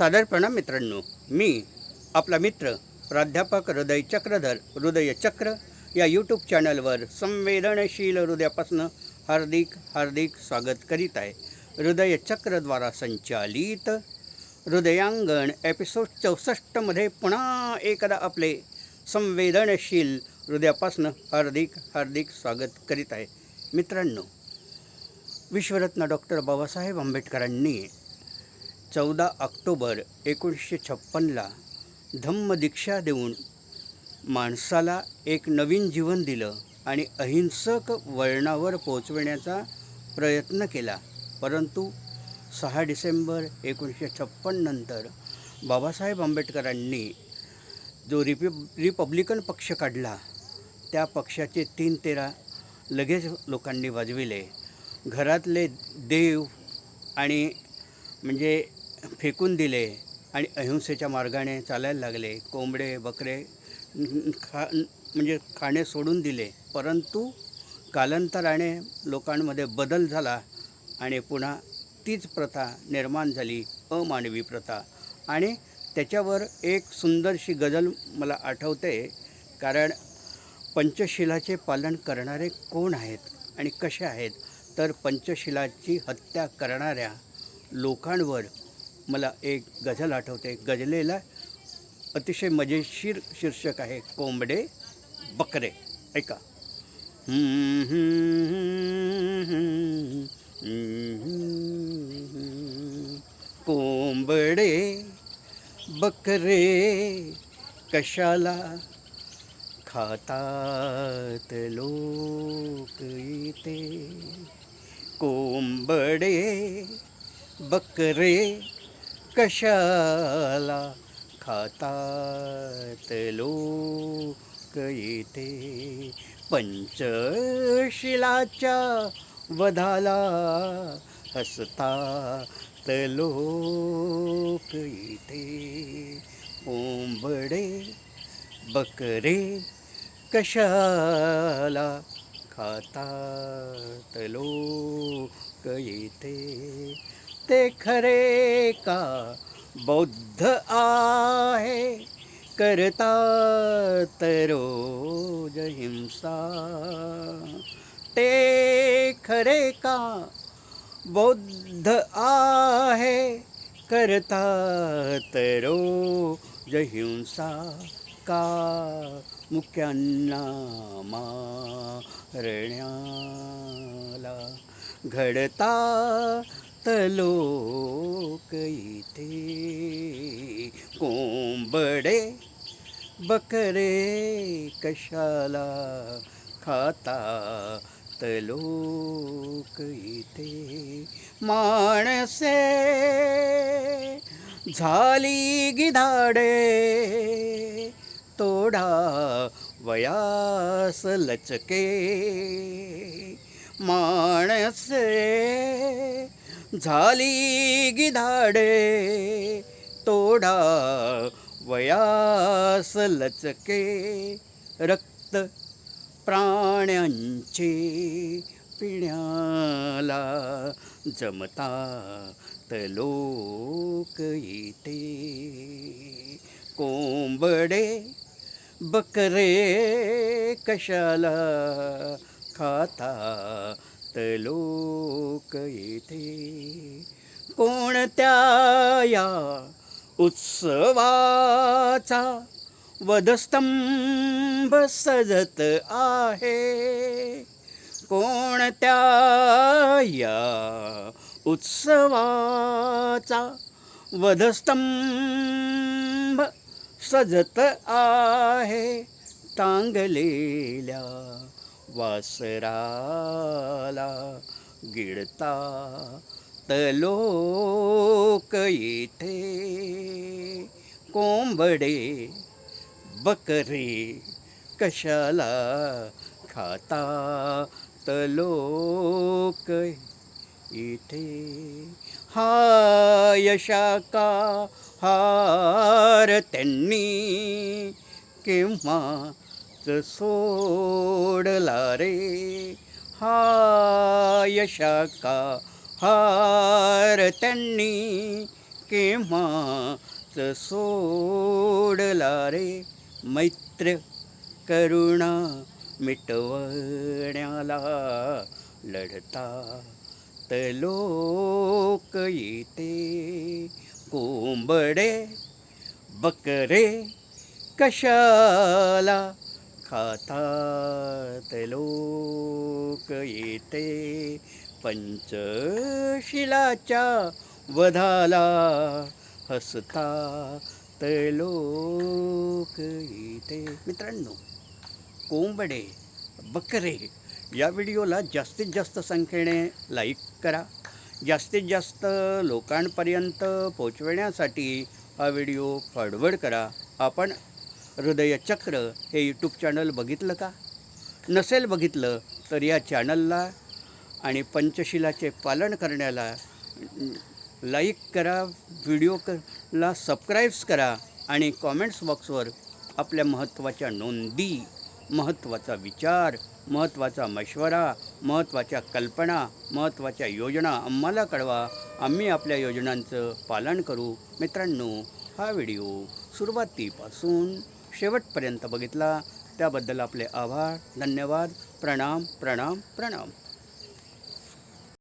सादर प्रणाम मित्रांनो मी आपला मित्र प्राध्यापक हृदय चक्रधर हृदय चक्र या यूट्यूब चॅनलवर संवेदनशील हृदयापासून हार्दिक हार्दिक स्वागत करीत आहे. हृदय चक्रद्वारा संचालित हृदयांगण एपिसोड चौसष्टमध्ये पुन्हा एकदा आपले संवेदनशील हृदयापासून हार्दिक हार्दिक स्वागत करीत आहे. मित्रांनो विश्वरत्न डॉक्टर बाबासाहेब आंबेडकरांनी चौदा ऑक्टोबर एकोणीसशे छप्पनला धम्मदीक्षा देऊन माणसाला एक नवीन जीवन दिलं आणि अहिंसक वळणावर पोचविण्याचा प्रयत्न केला. परंतु सहा डिसेंबर एकोणीसशे छप्पननंतर बाबासाहेब आंबेडकरांनी जो रिप रिपब्लिकन पक्ष काढला त्या पक्षाचे तीन तेरा लगेच लोकांनी वाजविले. घरातले देव आणि म्हणजे फेकून दिले आणि अहिंसेच्या मार्गाने चालायला लागले. कोंबडे बकरे खा म्हणजे खाणे सोडून दिले. परंतु कालांतराने लोकांमध्ये बदल झाला आणि पुन्हा तीच प्रथा निर्माण झाली अमानवी प्रथा. आणि त्याच्यावर एक सुंदरशी गझल मला आठवते कारण पंचशिलाचे पालन करणारे कोण आहेत आणि कसे आहेत? तर पंचशिलाची हत्या करणाऱ्या लोकांवर मला एक गझल आठवते. गझलेला अतिशय मजेशीर शीर्षक आहे कोंबडे बकरे. ऐका. कोंबडे बकरे कशाला खातात लोक येते कोंबडे बकरे कशाला खातात लोक येते पंचशिलाच्या वधाला हसतात लोक येते कोंबडे बकरे कशाला खातात लोक येते ते खरे का? बौद्ध आहे करता रोज हिंसा. ते खरे का? बौद्ध आहे करता रोज हिंसा. का? मुक्यांना मारण्याला घडता लोक इथे. कोंबडे बकरे कशाला खाता लोक इथे? माणसे झाली गिधाडे तोडा वयास लचके. माणसे झाली गिधाडे तोडा वयास लचके रक्त प्राण्यांचे पिण्याला जमता तलोक येते कोंबडे बकरे कशाला खाता लोक इथे कोणत्या या उत्सवाचा वधस्तंभ सजत आहे? कोणत्या या उत्सवाचा वधस्तंभ सजत आहे? टांगलेल्या वासराला गिळता तलोक इथे कोंबडे बकरे कशाला खाता तलोक इथे हा यशाका हार त्यांनी केव्हाच सोडला रे. हा यशाका हार त्यांनी केव्हाच सोडला रे. मैत्र करुणा मिटवण्याला लढता लोक येते. कोंबडे बकरे कशाला खातात लोक येते पंचशिलाच्या वधाला हसता लोक येते. मित्रांनो कोंबडे बकरे या व्हिडिओला जास्तीत जास्त संख्येने लाईक करा. जास्तीत जास्त लोकांपर्यंत पोचविण्यासाठी हा व्हिडिओ फॉरवर्ड करा. आपण हृदयचक्र हे यूट्यूब चॅनल बघितलं का? नसेल बघितलं तर या चॅनलला आणि पंचशिलाचे पालन करण्याला लाईक करा व्हिडिओला सबस्क्राईब्स करा आणि कॉमेंट्स बॉक्सवर आपल्या महत्त्वाच्या नोंदी महत्त्वाचा विचार महत्त्वाचा मशवरा महत्त्वाच्या कल्पना महत्त्वाच्या योजना आम्हाला कळवा. आम्ही आपल्या योजनांचं पालन करू. मित्रांनो हा व्हिडिओ सुरुवातीपासून शेवटपर्यंत बघितला. त्याबद्दल आपले आभार धन्यवाद. प्रणाम प्रणाम प्रणाम.